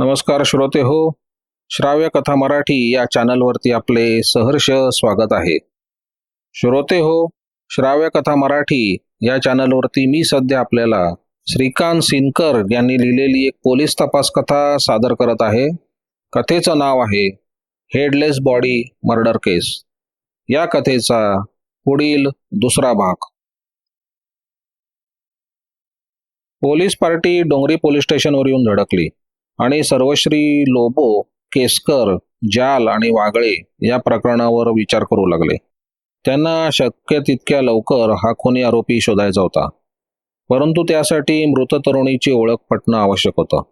नमस्कार श्रोते हो श्राव्य कथा मराठी या चॅनलवरती आपले सहर्ष स्वागत आहे. श्रोते हो श्राव्य कथा मराठी या चॅनलवरती मी सध्या आपल्याला श्रीकांत सिनकर यांनी लिहिलेली एक पोलीस तपास कथा सादर करत आहे. कथेचं नाव आहे हेडलेस बॉडी मर्डर केस या कथेचा पुढील दुसरा भाग. पोलीस पार्टी डोंगरी पोलीस स्टेशनवर येऊन धडकली. आणि सर्वश्री लोबो केसकर जाल आणि वागळे या प्रकरणावर विचार करू लागले. त्यांना शक्य तितक्या लवकर हा खुनी आरोपी शोधायचा होता. परंतु त्यासाठी मृत तरुणीची ओळख पटणं आवश्यक होतं.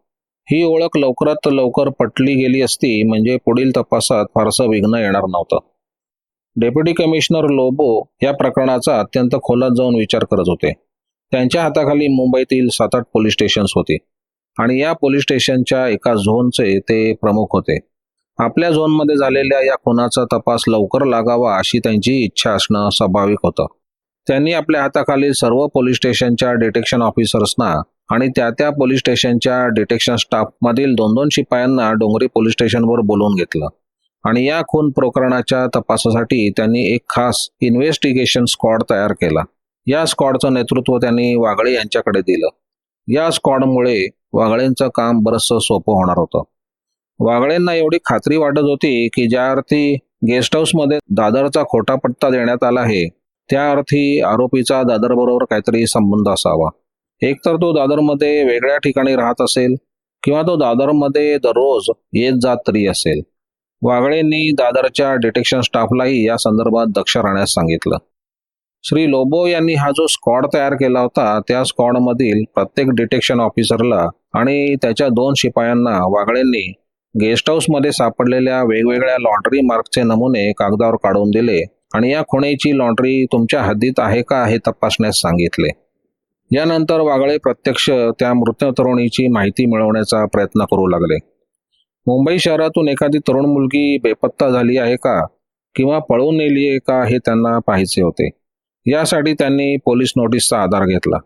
ही ओळख लवकरात लवकर पटली गेली असती म्हणजे पुढील तपासात फारसं विघ्न येणार नव्हतं. डेप्युटी कमिशनर लोबो या प्रकरणाचा अत्यंत खोलात जाऊन विचार करत होते. त्यांच्या हाताखाली मुंबईतील सात आठ पोलीस स्टेशन्स होती. आणि या पोलीस स्टेशनच्या एका झोनचे ते प्रमुख होते. आपल्या झोनमध्ये झालेल्या या खुनाचा तपास लवकर लागावा अशी त्यांची इच्छा असणं स्वाभाविक होतं. त्यांनी आपल्या हाताखाली सर्व पोलीस स्टेशनच्या डिटेक्शन ऑफिसर्सना आणि त्या त्या पोलीस स्टेशनच्या डिटेक्शन स्टाफमधील दोन दोन शिपायांना डोंगरी पोलीस स्टेशनवर बोलवून घेतलं. आणि या खून प्रकरणाच्या तपासासाठी त्यांनी एक खास इन्व्हेस्टिगेशन स्क्वॉड तयार केला. या स्क्वॉडचं नेतृत्व त्यांनी वागळे यांच्याकडे दिलं. या स्क्वॉडमुळे वागळेंचं काम बरंचसं सोपं होणार होतं. वागळेंना एवढी खात्री वाटत होती की ज्या अर्थी गेस्ट हाऊसमध्ये दादरचा खोटा पट्टा देण्यात आला आहे त्या अर्थी आरोपीचा दादरबरोबर काहीतरी संबंध असावा. एकतर तो दादरमध्ये वेगळ्या ठिकाणी राहत असेल किंवा तो दादरमध्ये दररोज येत जात तरी असेल. वागळेंनी दादरच्या डिटेक्शन स्टाफलाही या संदर्भात दक्ष राहण्यास सांगितलं. श्री लोबो यांनी हा जो स्क्वॉड तयार केला होता त्या स्क्वॉडमधील प्रत्येक डिटेक्शन ऑफिसरला आणि त्याच्या दोन शिपायांना वागळेंनी गेस्ट हाऊसमध्ये सापडलेल्या वेगवेगळ्या लॉन्ड्री मार्कचे नमुने कागदावर काढून दिले आणि या खुणेची लॉन्ड्री तुमच्या हद्दीत आहे का हे तपासण्यास सांगितले. यानंतर वागळे प्रत्यक्ष त्या मृत तरुणीची माहिती मिळवण्याचा प्रयत्न करू लागले. मुंबई शहरातून एखादी तरुण मुलगी बेपत्ता झाली आहे का? किंवा पळून नेली आहे का हे त्यांना पाहायचे होते. यासाठी त्यांनी पोलीस नोटीसचा आधार घेतला.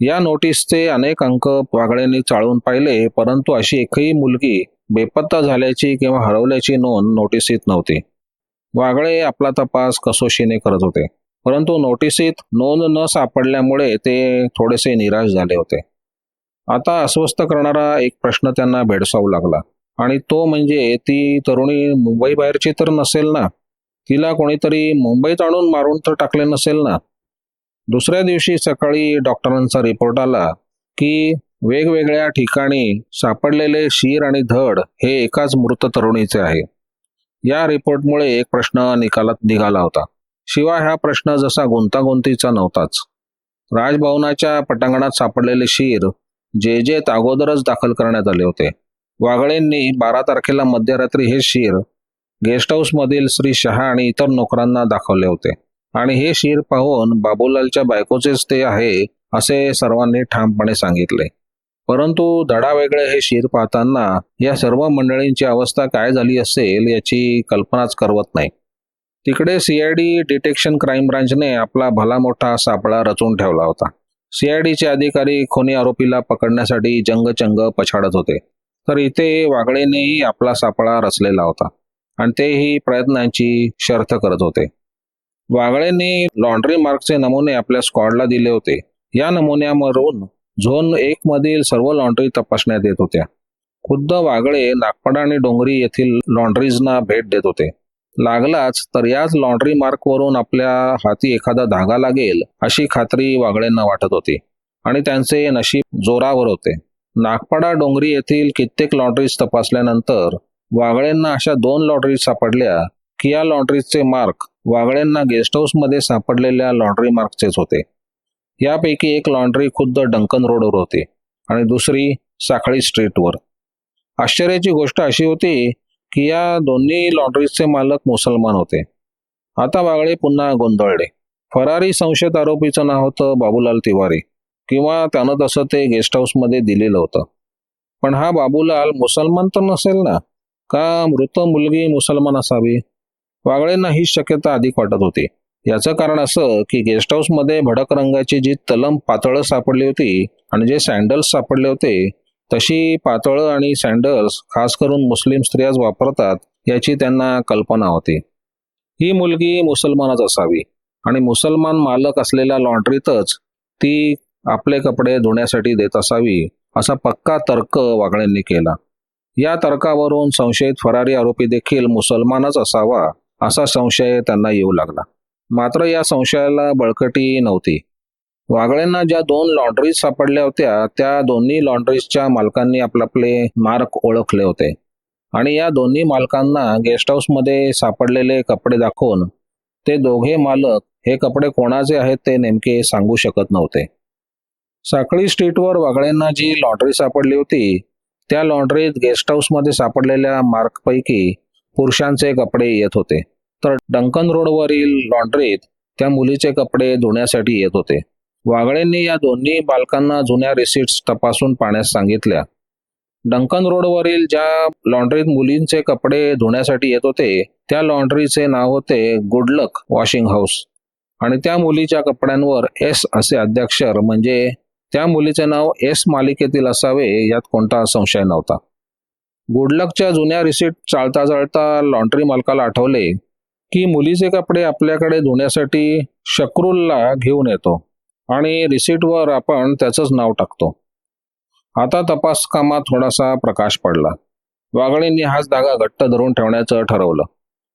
या नोटीसचे अनेक अंक वागळ्यांनी चाळून पाहिले परंतु अशी एकही मुलगी बेपत्ता झाल्याची किंवा हरवल्याची नोंद नोटिसीत नव्हती. वागळे आपला तपास कसोशीने करत होते परंतु नोटिसीत नोंद न सापडल्यामुळे ते थोडेसे निराश झाले होते. आता अस्वस्थ करणारा एक प्रश्न त्यांना भेडसावू लागला आणि तो म्हणजे ती तरुणी मुंबई बाहेरची तर नसेल ना? तिला कोणीतरी मुंबईत आणून मारून तर टाकले नसेल ना? दुसऱ्या दिवशी सकाळी डॉक्टरांचा रिपोर्ट आला की वेगवेगळ्या ठिकाणी सापडलेले शीर आणि धड हे एकाच मृत तरुणीचे आहे. या रिपोर्टमुळे एक प्रश्न निकालात निघाला होता. शिवाय हा प्रश्न जसा गुंतागुंतीचा नव्हताच. राजभवनाच्या पटांगणात सापडलेले शीर जे जे अगोदरच दाखल करण्यात आले होते. वागळेंनी बारा तारखेला मध्यरात्री हे शीर गेस्ट हाऊसमधील श्री शहा आणि इतर नोकरांना दाखवले होते. आणि हे शीर पाहून बाबूलालच्या बायकोचेच ते आहे असे सर्वांनी ठामपणे सांगितले. परंतु धडा वेगळे हे शीर पाहताना या सर्व मंडळींची अवस्था काय झाली असेल याची कल्पनाच करवत नाही. तिकडे सीआयडी डिटेक्शन क्राईम ब्रांचने आपला भला मोठा सापळा रचून ठेवला होता. सीआयडीचे अधिकारी खुनी आरोपीला पकडण्यासाठी जंगचंग पछाडत होते. तर इथे वागळेनेही आपला सापळा रचलेला होता. आणि तेही प्रयत्नांची शर्थ करत होते. वागळेंनी लॉन्ड्री मार्कचे नमुने आपल्या स्क्वॉडला दिले होते. या नमुन्यावरून झोन एक मधील सर्व लॉन्ड्री तपासण्यात येत होत्या. खुद्द वागळे नागपाडा आणि डोंगरी येथील लॉन्ड्रीजना भेट देत होते. लागलाच तर याच लॉन्ड्री मार्कवरून आपल्या हाती एखादा धागा लागेल अशी खात्री वागळेंना वाटत होती. आणि त्यांचे नशीब जोरावर होते. नागपाडा डोंगरी येथील कित्येक लॉन्ड्रीज तपासल्यानंतर वागळ्यांना अशा दोन लॉन्ड्रीज सापडल्या की या लॉन्ड्रीजचे मार्क वागळ्यांना गेस्ट हाऊसमध्ये सापडलेल्या लॉन्ड्री मार्कचेच होते. यापैकी एक लॉन्ड्री खुद्द डंकन रोडवर होती आणि दुसरी साखळी स्ट्रीटवर आश्चर्याची गोष्ट अशी होती की या दोन्ही लॉन्ड्रीजचे मालक मुसलमान होते. आता वागळे पुन्हा गोंधळले. फरारी संशयित आरोपीचं नाव होतं बाबूलाल तिवारी किंवा त्यानं तसं ते गेस्ट हाऊसमध्ये दिलेलं होतं. पण हा बाबूलाल मुसलमान तर नसेल ना? का मृत मुलगी मुसलमान असावी? वागळेंना ही शक्यता अधिक वाटत होती. याचं कारण असं की गेस्ट हाऊसमध्ये भडक रंगाची जी तलम पातळं सापडली होती आणि जे सँडल्स सापडले होते तशी पातळं आणि सँडल्स खास करून मुस्लिम स्त्रियाच वापरतात याची त्यांना कल्पना होती. ही मुलगी मुसलमानच असावी आणि मुसलमान मालक असलेल्या लॉन्ड्रीतच ती आपले कपडे धुण्यासाठी देत असावी असा पक्का तर्क वागळेंनी केला. या तर्कावरून संशयित फरारी आरोपी देखील मुसलमानच असावा असा संशय त्यांना येऊ लागला. मात्र या संशयाला बळकटी नव्हती. वागळेंना ज्या दोन लॉन्ड्रीज सापडल्या होत्या त्या दोन्ही लॉन्ड्रीजच्या मालकांनी आपले मार्क ओळखले होते. आणि या दोन्ही मालकांना गेस्ट हाऊसमध्ये सापडलेले कपडे दाखवून ते दोघे मालक हे कपडे कोणाचे आहेत ते नेमके सांगू शकत नव्हते. साखळी स्ट्रीटवर वागळेंना जी लॉटरी सापडली होती त्या लॉन्ड्रीत गेस्ट हाऊसमध्ये सापडलेल्या मार्कपैकी पुरुषांचे कपडे येत होते. तर डंकन रोडवरील लॉन्ड्रीत त्या मुलीचे कपडे धुण्यासाठी येत होते. वागळेंनी या दोन्ही बालकांना जुन्या रिसिट्स तपासून पाहण्यास सांगितल्या. डंकन रोडवरील ज्या लॉन्ड्रीत मुलींचे कपडे धुण्यासाठी येत होते त्या लॉन्ड्रीचे नाव होते गुडलक वॉशिंग हाऊस आणि त्या मुलीच्या कपड्यांवर एस असे अध्यक्षर म्हणजे त्या मुलीचे नाव एस मालिकेतील असावे यात कोणता संशय नव्हता. गुडलकच्या जुन्या रिसीट चाळता चाळता लॉन्ड्री मालकाला आठवले की मुलीचे कपडे आपल्याकडे धुण्यासाठी शक्रुलला घेऊन येतो आणि रिसीटवर आपण त्याचंच नाव टाकतो. आता तपास कामात थोडासा प्रकाश पडला. वाघळींनी हाच धागा घट्ट धरून ठेवण्याचं ठरवलं.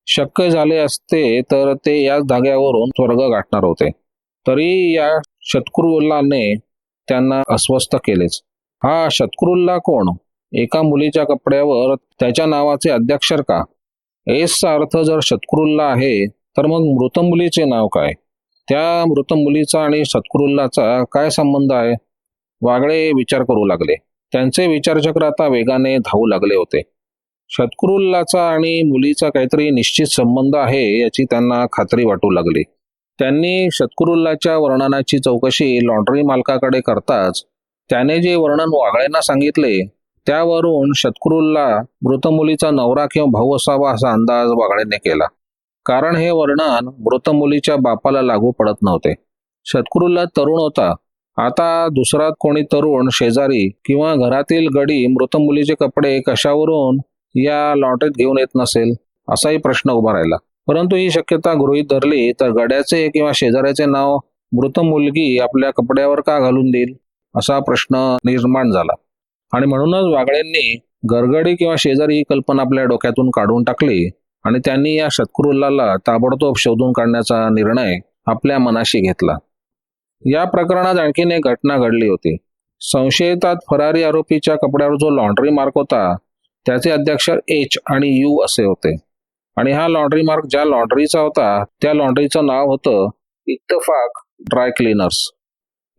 शक्य झाले असते तर ते याच धाग्यावरून स्वर्ग गाठणार होते. तरी या शतकुरुल्लाने त्यांना अस्वस्थ केलेच. हा शत्रुल्ला कोण? एका मुलीच्या कपड्यावर त्याच्या नावाचे अध्यक्षर का? एसचा अर्थ जर शत्रुल्ला आहे तर मग मृत मुलीचे नाव काय? त्या मृत मुलीचा आणि शत्रुल्लाचा काय संबंध आहे? वागळे विचार करू लागले. त्यांचे विचारचक्र आता वेगाने धावू लागले होते. शत्रुल्लाचा आणि मुलीचा काहीतरी निश्चित संबंध आहे याची त्यांना खात्री वाटू लागली. त्यांनी शतकुरुल्लाच्या वर्णनाची चौकशी लॉन्ड्री मालकाकडे करताच त्याने जे वर्णन वागळेंना सांगितले त्यावरून शतकुरुल्ला मृत मुलीचा नवरा किंवा भाऊ असावा असा अंदाज वागळेने केला. कारण हे वर्णन मृत मुलीच्या बापाला लागू पडत नव्हते. शतकुरुल्ला तरुण होता. आता दुसरा कोणी तरुण शेजारी किंवा घरातील गडी मृत मुलीचे कपडे कशावरून या लॉटरीत घेऊन येत नसेल असाही प्रश्न उभा राहिला. परंतु ही शक्यता गृहीत धरली तर गड्याचे किंवा शेजाऱ्याचे नाव मृत मुलगी आपल्या कपड्यावर का घालून देईल? असा प्रश्न निर्माण झाला. आणि म्हणूनच वागळेंनी गरगडी किंवा शेजारी ही कल्पना आपल्या डोक्यातून काढून टाकली आणि त्यांनी या शत्रुल्लाला ताबडतोब शोधून काढण्याचा निर्णय आपल्या मनाशी घेतला. या प्रकरणात आणखीन एक घटना घडली होती. संशयितात फरारी आरोपीच्या कपड्यावर जो लॉन्ड्री मार्क होता त्याचे अध्यक्षर एच आणि यू असे होते. आणि हा लॉन्ड्री मार्क ज्या लॉन्ड्रीचा होता त्या लॉन्ड्रीचं नाव होतं इत्तफाक ड्राय क्लीनर्स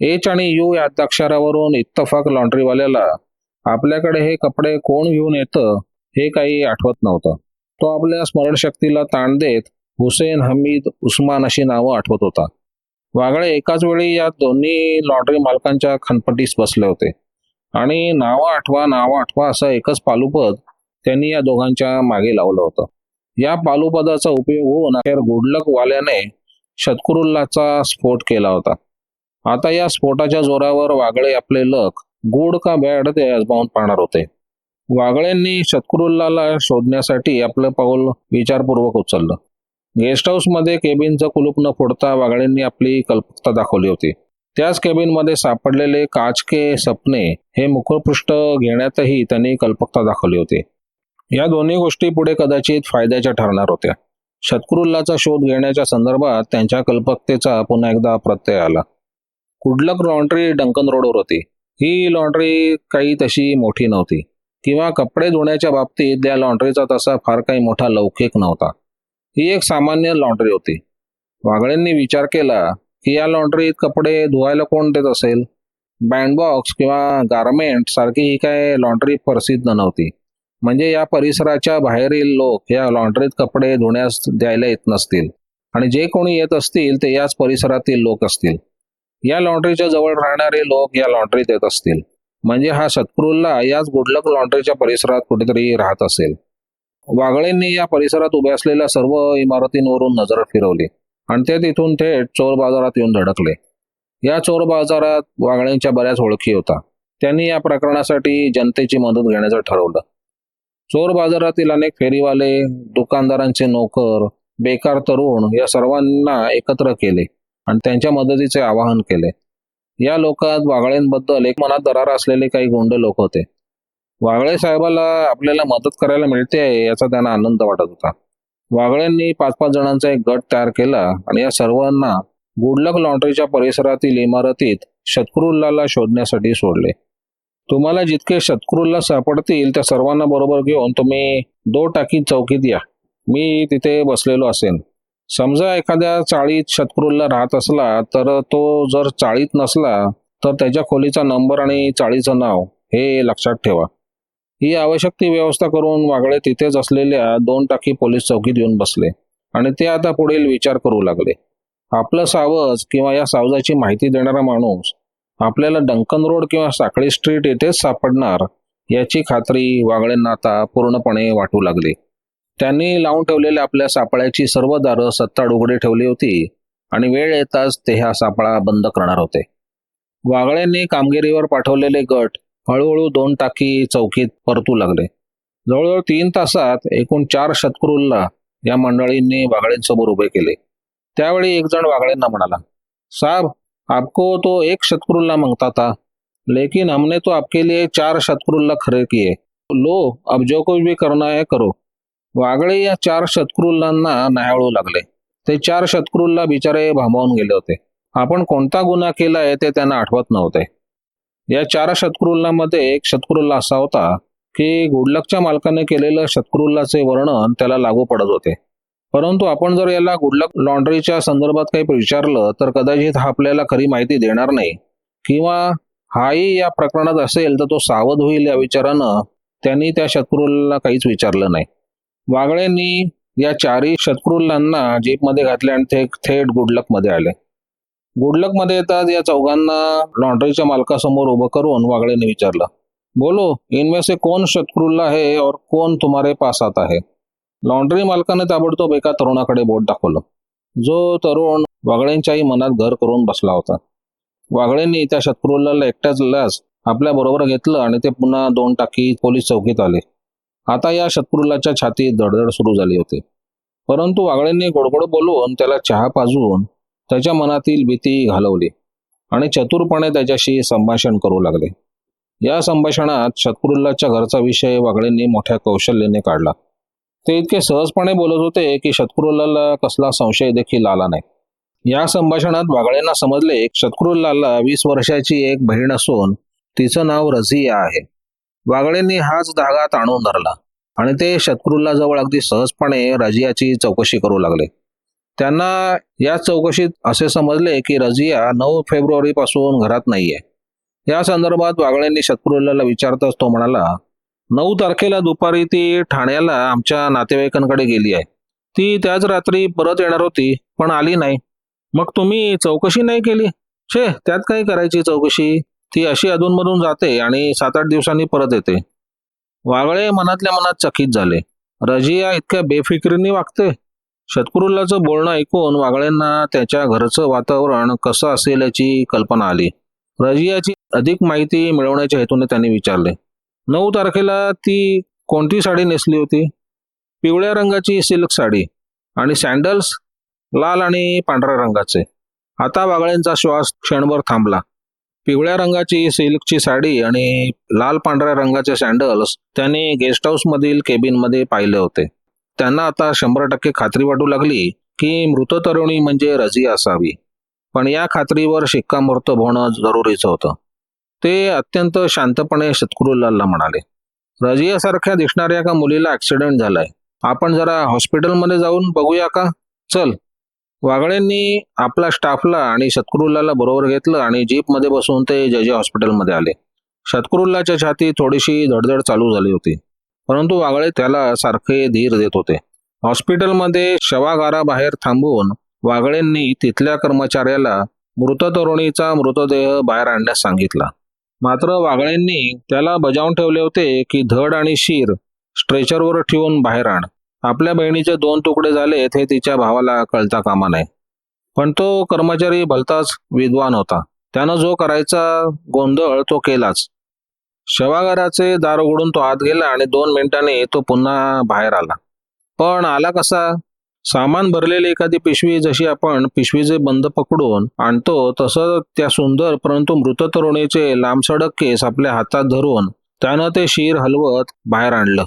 एच आणि यू या अक्षरावरून इत्तफाक लॉन्ड्रीवाल्याला आपल्याकडे हे कपडे कोण घेऊन येतं हे काही आठवत नव्हतं. तो आपल्या स्मरणशक्तीला ताण देत हुसेन हमीद उस्मान अशी नावं आठवत होता. वागळे एकाच वेळी या दोन्ही लॉन्ड्री मालकांच्या खनपटीस बसले होते. आणि नावं आठवा नावं आठवा असं एकच पालुपद त्यांनी या दोघांच्या मागे लावलं होतं. या पालुपदाचा उपयोग होऊन अखेर गुडलक वाल्याने शतकुरुल्लाचा स्फोट केला होता. आता या स्फोटाच्या जोरावर वागळे आपले लक गुड का बॅड ते आजमावून पाहणार होते. वागळेंनी शतकुरुल्लाला शोधण्यासाठी आपलं पाऊल विचारपूर्वक उचललं. गेस्ट हाऊसमध्ये केबिनचं कुलूप न फोडता वागळेंनी आपली कल्पकता दाखवली होती. त्याच केबिनमध्ये सापडलेले काचके सपने हे मुखपृष्ठ घेण्यातही त्यांनी कल्पकता दाखवली होती. या दोन्ही गोष्टी पुढे कदाचित फायद्याच्या ठरणार होत्या. शतकुरुल्लाचा शोध घेण्याच्या संदर्भात त्यांच्या कल्पकतेचा पुन्हा एकदा प्रत्यय आला. कुडलक लॉन्ड्री डंकन रोडवर होती. ही लॉन्ड्री काही तशी मोठी नव्हती. किंवा कपडे धुण्याच्या बाबतीत या लॉन्ड्रीचा तसा फार काही मोठा लौकिक नव्हता. ही एक सामान्य लॉन्ड्री होती. वागळेंनी विचार केला की या लॉन्ड्रीत कपडे धुवायला कोण देत असेल? बँडबॉक्स किंवा गारमेंट सारखी ही काय लॉन्ड्री प्रसिद्ध नव्हती. म्हणजे या परिसराच्या बाहेरील लोक या लॉन्ड्रीत कपडे धुण्यास द्यायला येत नसतील. आणि जे कोणी येत असतील ते याच परिसरातील लोक असतील. या लॉन्ड्रीच्या जवळ राहणारे लोक या लॉन्ड्रीत येत असतील. म्हणजे हा सत्पुरुल्ला याच गुडलक लॉन्ड्रीच्या परिसरात कुठेतरी राहत असेल. वागळेंनी या परिसरात उभ्या असलेल्या सर्व इमारतींवरून नजर फिरवली. आणि ते तिथून थेट चोर बाजारात येऊन धडकले. या चोर बाजारात वागळेंच्या बऱ्याच ओळखी होता. त्यांनी या प्रकरणासाठी जनतेची मदत घेण्याचं ठरवलं. चोर बाजारातील अनेक फेरीवाले दुकानदारांचे नोकर बेकार तरुण या सर्वांना एकत्र केले आणि त्यांच्या मदतीचे आवाहन केले. या लोकात वागळेंबद्दल एक मनात दरार असलेले काही गुंड लोक होते. वागळे साहेबाला आपल्याला मदत करायला मिळते याचा त्यांना आनंद वाटत होता. वागळेंनी पाच पाच जणांचा एक गट तयार केला आणि या सर्वांना गुडलक लॉन्ड्रीच्या परिसरातील इमारतीत शत्रुल्लाला शोधण्यासाठी सोडले. तुम्हाला जितके शत्रूला सापडतील त्या सर्वांना बरोबर घेऊन तुम्ही दो टाकी चौकीत या. मी तिथे बसलेलो असेन. समजा एखाद्या चाळीत शत्रूला राहत असला तर तो जर चाळीत नसला तर त्याच्या खोलीचा नंबर आणि चाळीचं नाव हे लक्षात ठेवा. ही आवश्यक ती व्यवस्था करून वागळे तिथेच असलेल्या दोन टाकी पोलीस चौकीत येऊन बसले आणि ते आता पुढील विचार करू लागले. आपलं सावज किंवा या सावजाची माहिती देणारा माणूस आपल्याला डंकन रोड किंवा साखळी स्ट्रीट येथेच सापडणार याची खात्री वागळेंना आता पूर्णपणे वाटू लागली. त्यांनी लावून ठेवलेल्या आपल्या सापळ्याची सर्व दारं सत्ताड उघडी ठेवली होती आणि वेळ येताच ते हा सापळा बंद करणार होते. वागळेंनी कामगिरीवर पाठवलेले गट हळूहळू दोन टाकी चौकीत परतू लागले. जवळजवळ तीन तासात एकूण चार शतकुरुल्ला या मंडळींनी वागळेंसमोर उभे केले. त्यावेळी एक जण वागळेंना म्हणाला साहेब आपको तो एक शतकुरुल्ला मांगता था लेकिन हमने तो आपके लिए चार शतकुरुल्ला खरे किए। लो अब जो कुछ भी करना है करो। वागळे या चार शतकुरुल्लांना न्यायाळू लागले। ते चार शतकुरुल्ला बिचारे भांबावून गेले होते। आपण कोणता गुन्हा केला आहे ते त्यांना आठवत नव्हते। या चार शतकुरुल्लामध्ये एक शतकुरुल्ला असा होता की गुडलकच्या मालकाने केलेलं शतकुरुल्लाचे वर्णन त्याला लागू पडत होते. परंतु आपण जर याला गुडलक लॉन्ड्रीच्या संदर्भात काही विचारलं तर कदाचित हा आपल्याला खरी माहिती देणार नाही. किंवा हाही या प्रकरणात असेल तर तो सावध होईल या विचारानं. त्यांनी त्या शतकुरुल्ला काहीच विचारलं नाही. वागळेंनी या चारही शतकुरुल्लांना जीपमध्ये घातले आणि ते थेट गुडलकमध्ये आले. गुडलकमध्ये येतात या चौघांना लॉन्ड्रीच्या मालकासमोर उभं करून वागळेने विचारलं. बोलो इनमें से कोण शत्रुला है और कोण तुम्हारे पास आता है? लॉन्ड्री मालकाने ताबडतोब एका तरुणाकडे बोट दाखवलं. जो तरुण वागळेंच्याही मनात घर करून बसला होता. वागळेंनी त्या शत्रुल्लाला एकट्याच आपल्या बरोबर घेतलं आणि ते पुन्हा दोन टाकी पोलीस चौकीत आले. आता या शत्रुल्लाच्या छातीत धडधड सुरू झाली होती. परंतु वागळेंनी गोडगोड बोलवून त्याला चहा पाजवून त्याच्या मनातील भीती घालवली आणि चतुरपणे त्याच्याशी संभाषण करू लागले. या संभाषणात शत्रुल्लाच्या घरचा विषय वागळेंनी मोठ्या कौशल्याने काढला. ते इतके सहजपणे बोलत होते की शत्रुल्लाला कसला संशय देखील आला नाही. या संभाषणात वागळेंना समजले की वीस वर्षाची एक बहीण असून तिचं नाव रझिया आहे. वागळेंनी हाच धागा ताणून धरला आणि ते शत्रुल्ला जवळ अगदी सहजपणे रजियाची चौकशी करू लागले. त्यांना या चौकशीत असे समजले की रजिया नऊ फेब्रुवारी पासून घरात नाहीये. या संदर्भात वागळेंनी शत्रुल्लाला विचारताच तो म्हणाला नऊ तारखेला दुपारी ती ठाण्याला आमच्या नातेवाईकांकडे गेली आहे. ती त्याच रात्री परत येणार होती पण आली नाही. मग तुम्ही चौकशी नाही केली? छे त्यात काय करायची चौकशी? ती अशी अधूनमधून जाते आणि सात आठ दिवसांनी परत येते. वागळे मनातल्या मनात चकित झाले. रजिया इतक्या बेफिक्रीने वागते. शतकुरुल्लाचं बोलणं ऐकून वागळेंना त्याच्या घरचं वातावरण कसं असेल याची कल्पना आली. रजियाची अधिक माहिती मिळवण्याच्या हेतूने त्यांनी विचारले. नऊ तारखेला ती कोणती साडी नेसली होती? पिवळ्या रंगाची सिल्क साडी आणि सँडल्स लाल आणि पांढऱ्या रंगाचे. आता वागळ्यांचा श्वास क्षणभर थांबला. पिवळ्या रंगाची सिल्कची साडी आणि लाल पांढऱ्या रंगाचे सँडल्स त्याने गेस्ट हाऊसमधील केबिनमध्ये पाहिले होते. त्यांना आता शंभर टक्के खात्री वाटू लागली की मृत तरुणी म्हणजे रजी असावी. पण या खात्रीवर शिक्कामोर्तब होणं जरुरीचं होतं. ते अत्यंत शांतपणे शतकुरुल्लाला म्हणाले रजियासारख्या दिसणाऱ्या एका मुलीला ऍक्सिडेंट झालाय. आपण जरा हॉस्पिटलमध्ये जाऊन बघूया का? चल. वागळेंनी आपला स्टाफला आणि शतकुरुल्लाला बरोबर घेतलं आणि जीपमध्ये बसून ते जजे जे हॉस्पिटलमध्ये आले. शतकुरुल्लाच्या छाती थोडीशी धडधड चालू झाली होती परंतु वागळे त्याला सारखे धीर देत होते. हॉस्पिटलमध्ये शवागाराबाहेर थांबवून वागळेंनी तिथल्या कर्मचाऱ्याला मृत तरुणीचा मृतदेह बाहेर आणण्यास सांगितला. मात्र वागळेंनी त्याला बजावून ठेवले होते की धड आणि शीर स्ट्रेचरवर ठेवून बाहेर आण. आपल्या बहिणीचे दोन तुकडे झालेत हे तिच्या भावाला कळता कामा नये. पण तो कर्मचारी भलताच विद्वान होता. त्यानं जो करायचा गोंधळ तो केलाच. शवागाराचे दार उघडून तो आत गेला आणि दोन मिनिटांनी तो पुन्हा बाहेर आला. पण आला कसा? सामान भरलेली एखादी पिशवी जशी आपण पिशवीचे बंद पकडून आणतो तसं त्या सुंदर परंतु मृत तरुणीचे लांबसडक केस आपल्या हातात धरून त्यानं ते शीर हलवत बाहेर आणलं.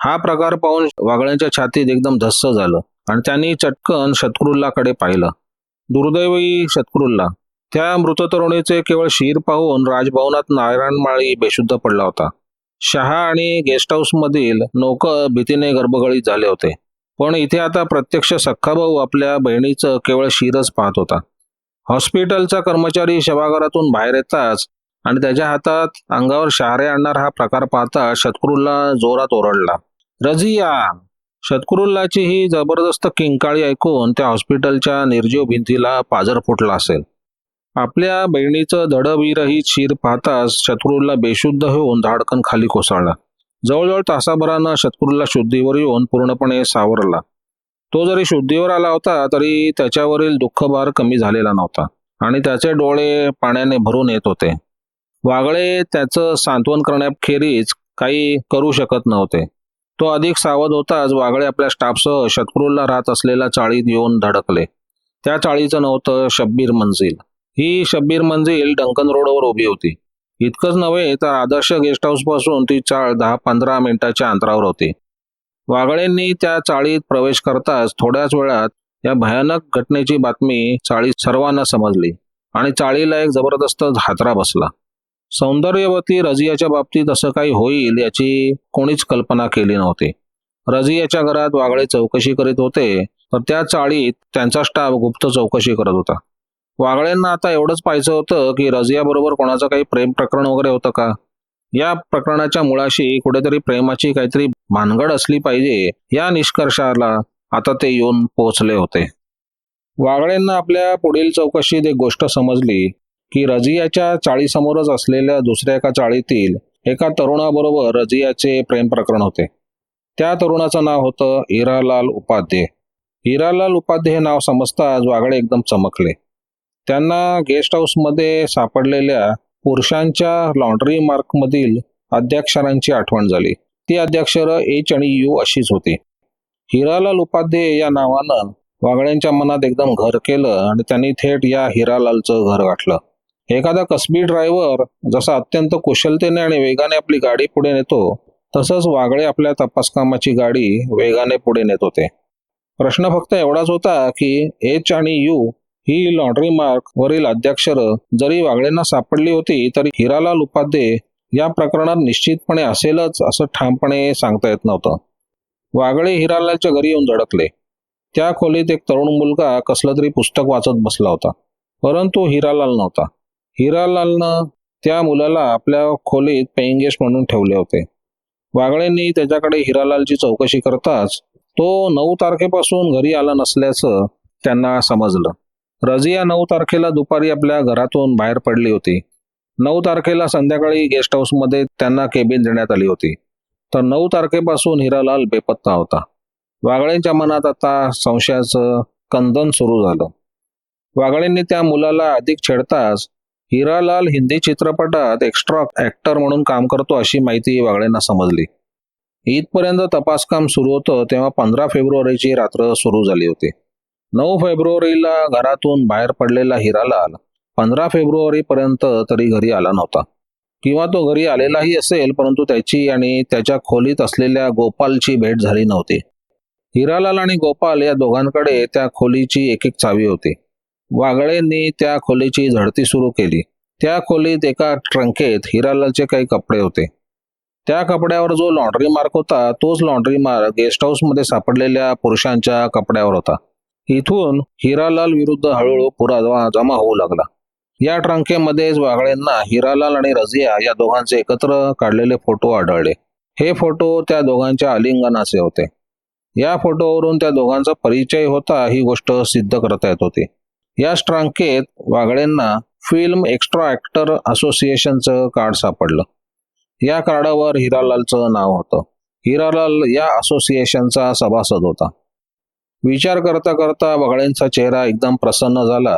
हा प्रकार पाहून वागळ्यांच्या छातीत एकदम धस्स झालं आणि त्यांनी चटकन शत्रुल्लाकडे पाहिलं. दुर्दैवी शत्रुल्ला. त्या मृत तरुणीचे केवळ शीर पाहून राजभवनात नारायण माळी बेशुद्ध पडला होता. शहा आणि गेस्ट हाऊस मधील नौक भीतीने गर्भगळीत झाले होते. पण इथे आता प्रत्यक्ष सख्खा भाऊ आपल्या बहिणीचं केवळ शिरच पाहत होता. हॉस्पिटलचा कर्मचारी शवागारातून बाहेर येताच आणि त्याच्या हातात अंगावर शहारे आणणार हा प्रकार पाहता शत्रुल्ला जोरात ओरडला. रझिया शत्रुल्लाची ही जबरदस्त किंकाळी ऐकून त्या हॉस्पिटलच्या निर्जीव भिंतीला पाजर फुटला असेल. आपल्या बहिणीचं धडवीरही शिर पाहताच शत्रुल्ला बेशुद्ध होऊन धाडकन खाली कोसळला. जवळजवळ तासाभरानं शत्रूला शुद्धीवर येऊन पूर्णपणे सावरला. तो जरी शुद्धीवर आला होता तरी त्याच्यावरील दुःखभार कमी झालेला नव्हता आणि त्याचे डोळे पाण्याने भरून येत होते. वागळे त्याचं सांत्वन करण्याखेरीज काही करू शकत नव्हते. तो अधिक सावध होताच वागळे आपल्या स्टाफसह शत्रूला राहत असलेल्या चाळीत येऊन धडकले. त्या चाळीचं नव्हतं शब्बीर मंजिल ही शब्बीर मंजिल डंकन रोडवर उभी होती. इतकंच नव्हे तर आदर्श गेस्ट हाऊसपासून ती चाळ दहा पंधरा मिनिटाच्या अंतरावर होती. वागळेंनी त्या चाळीत प्रवेश करताच थोड्याच वेळात या भयानक घटनेची बातमी चाळीत सर्वांना समजली आणि चाळीला एक जबरदस्त हातरा बसला. सौंदर्यवती रजियाच्या बाबतीत असं काही होईल याची कोणीच कल्पना केली नव्हती. रजियाच्या घरात वागळे चौकशी करीत होते तर त्या चाळीत त्यांचा स्टाफ गुप्त चौकशी करत होता. वागळ्यांना आता एवढंच पाहायचं होतं की रजियाबरोबर कोणाचं काही प्रेम प्रकरण वगैरे होतं का? या प्रकरणाच्या मुळाशी कुठेतरी प्रेमाची काहीतरी भानगड असली पाहिजे या निष्कर्षाला आता ते येऊन पोहोचले होते. वागळेंना आपल्या पुढील चौकशीत एक गोष्ट समजली की रजियाच्या चाळीसमोरच असलेल्या दुसऱ्या एका चाळीतील एका तरुणाबरोबर रजियाचे प्रेम प्रकरण होते. त्या तरुणाचं नाव होतं हिरालाल उपाध्ये. हिरालाल उपाध्ये हे नाव समजताच वागळे एकदम चमकले. त्यांना गेस्ट हाऊसमध्ये सापडलेल्या पुरुषांच्या लॉन्ड्री मार्कमधील अध्यक्षरांची आठवण झाली. ती अध्यक्षर एच आणि यू अशीच होती. हिरालाल उपाध्ये या नावानं वागळ्यांच्या मनात एकदम घर केलं आणि त्यांनी थेट या हिरालालचं घर गाठलं. एखादा कसबी ड्रायव्हर जसा अत्यंत कुशलतेने आणि वेगाने आपली गाडी पुढे नेतो तसंच वागळे आपल्या तपासकामाची गाडी वेगाने पुढे नेत होते. प्रश्न फक्त एवढाच होता की एच आणि यू ही लॉन्ड्री मार्क वरील अध्याक्षर जरी वागळेंना सापडली होती तरी हिरालाल उपाध्ये या प्रकरणात निश्चितपणे असेलच असं ठामपणे सांगता येत नव्हतं. वागळे हिरालालच्या घरी येऊन धडकले त्या खोलीत एक तरुण मुलगा कसलं तरी पुस्तक वाचत बसला होता. परंतु हिरालाल नव्हता. हिरालालनं त्या मुलाला आपल्या खोलीत पेंगेश म्हणून ठेवले होते. वागळेंनी त्याच्याकडे हिरालालची चौकशी करताच तो नऊ तारखेपासून घरी आला नसल्याचं त्यांना समजलं. रजिया नऊ तारखेला दुपारी आपल्या घरातून बाहेर पडली होती. नऊ तारखेला संध्याकाळी गेस्ट हाऊसमध्ये त्यांना केबिन देण्यात आली होती. तर नऊ तारखेपासून हिरालाल बेपत्ता होता. वागळेंच्या मनात आता संशयाचं कंदन सुरू झालं. वागळेंनी त्या मुलाला अधिक छेडताच हिरालाल हिंदी चित्रपटात एक्स्ट्रा ऍक्टर म्हणून काम करतो अशी माहिती वागळेंना समजली. इथपर्यंत तपास काम सुरू होतं तेव्हा पंधरा फेब्रुवारीची रात्र सुरू झाली होती. नऊ फेब्रुवारीला घरातून बाहेर पडलेला हिरालाल पंधरा फेब्रुवारी पर्यंत तरी घरी आला नव्हता. किंवा तो घरी आलेलाही असेल परंतु त्याची आणि त्याच्या खोलीत असलेल्या गोपालची भेट झाली नव्हती. हिरालाल आणि गोपाल या दोघांकडे त्या खोलीची एक एक चावी होती. वागळेंनी त्या खोलीची झडती सुरू केली. त्या खोलीत एका ट्रंकेत हिरालालचे काही कपडे होते. त्या कपड्यावर जो लॉन्ड्री मार्क होता तोच लॉन्ड्री मार्क गेस्ट हाऊसमध्ये सापडलेल्या पुरुषांच्या कपड्यावर होता. इथून हिरालाल विरुद्ध हळूहळू पुरावा जमा होऊ लागला. या ट्रंकेमध्येच वागळेंना हिरालाल आणि रझिया या दोघांचे एकत्र काढलेले फोटो आढळले. हे फोटो त्या दोघांच्या आलिंगनाचे होते. या फोटोवरून त्या दोघांचा परिचय होता ही गोष्ट सिद्ध करता येत होती. या स्ट्रांकेत वागळेंना फिल्म एक्स्ट्रा ऍक्टर असोसिएशनचं कार्ड सापडलं. या कार्डावर हिरालालचं नाव होतं. हिरालाल या असोसिएशनचा सभासद होता. विचार करता करता वगळ्यांचा चेहरा एकदम प्रसन्न झाला.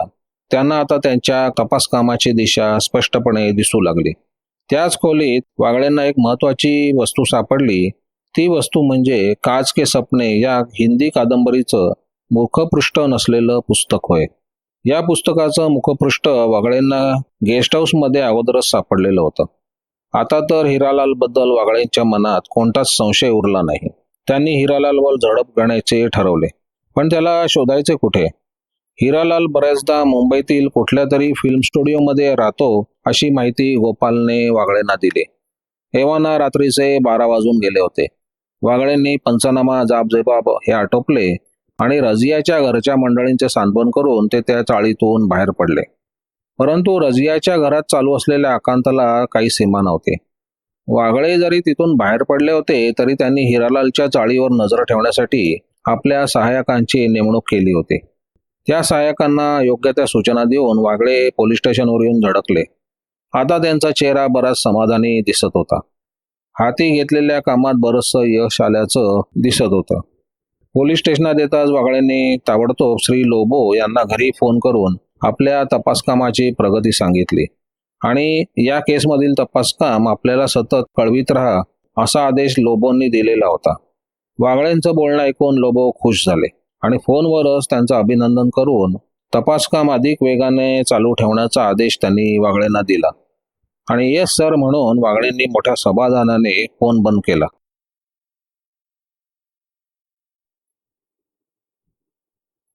त्यांना आता त्यांच्या तपास कामाची दिशा स्पष्टपणे दिसू लागली. त्याच खोलीत वागळ्यांना एक महत्वाची वस्तू सापडली. ती वस्तू म्हणजे काच के सपने या हिंदी कादंबरीचं मुखपृष्ठ नसलेलं पुस्तक होय. या पुस्तकाचं मुखपृष्ठ वागळेंना गेस्ट हाऊसमध्ये अगोदरच सापडलेलं होतं. आता तर हिरालाल बद्दल वागळेंच्या मनात कोणताच संशय उरला नाही. त्यांनी हिरालालवर झडप घेण्याचे ठरवले. पण त्याला शोधायचे कुठे? हिरालाल बऱ्याचदा मुंबईतील कुठल्या तरी फिल्म स्टुडिओमध्ये राहतो अशी माहिती गोपालने वागळेंना दिली. एव्हाना रात्रीचे बारा वाजून गेले होते. वागळेंनी पंचनामा जाबजेबाब हे आटोपले आणि रजियाच्या घरच्या मंडळींचे सांत्वन करून ते त्या चाळीतून बाहेर पडले. परंतु रजियाच्या घरात चालू असलेल्या आकांताला काही सीमा नव्हती. वागळे जरी तिथून बाहेर पडले होते तरी त्यांनी हिरालालच्या चाळीवर नजर ठेवण्यासाठी आपल्या सहाय्यकांची नेमणूक केली होती. त्या सहाय्यकांना योग्य त्या सूचना देऊन वागळे पोलीस स्टेशनवर येऊन झडकले. आता त्यांचा चेहरा बराच समाधानी दिसत होता. हाती घेतलेल्या कामात बरचसं यश आल्याचं दिसत होतं. पोलीस स्टेशनात येताच वागळ्यांनी ताबडतोब श्री लोबो यांना घरी फोन करून आपल्या तपासकामाची प्रगती सांगितली. आणि या केसमधील तपासकाम आपल्याला सतत कळवित राहा असा आदेश लोबोंनी दिलेला होता. वागळ्यांचं बोलणं ऐकून लोबो खुश झाले आणि फोनवरच त्यांचं अभिनंदन करून तपासकाम अधिक वेगाने चालू ठेवण्याचा आदेश त्यांनी वागळेंना दिला. आणि येस सर म्हणून वागळेंनी मोठ्या समाधानाने फोन बंद केला.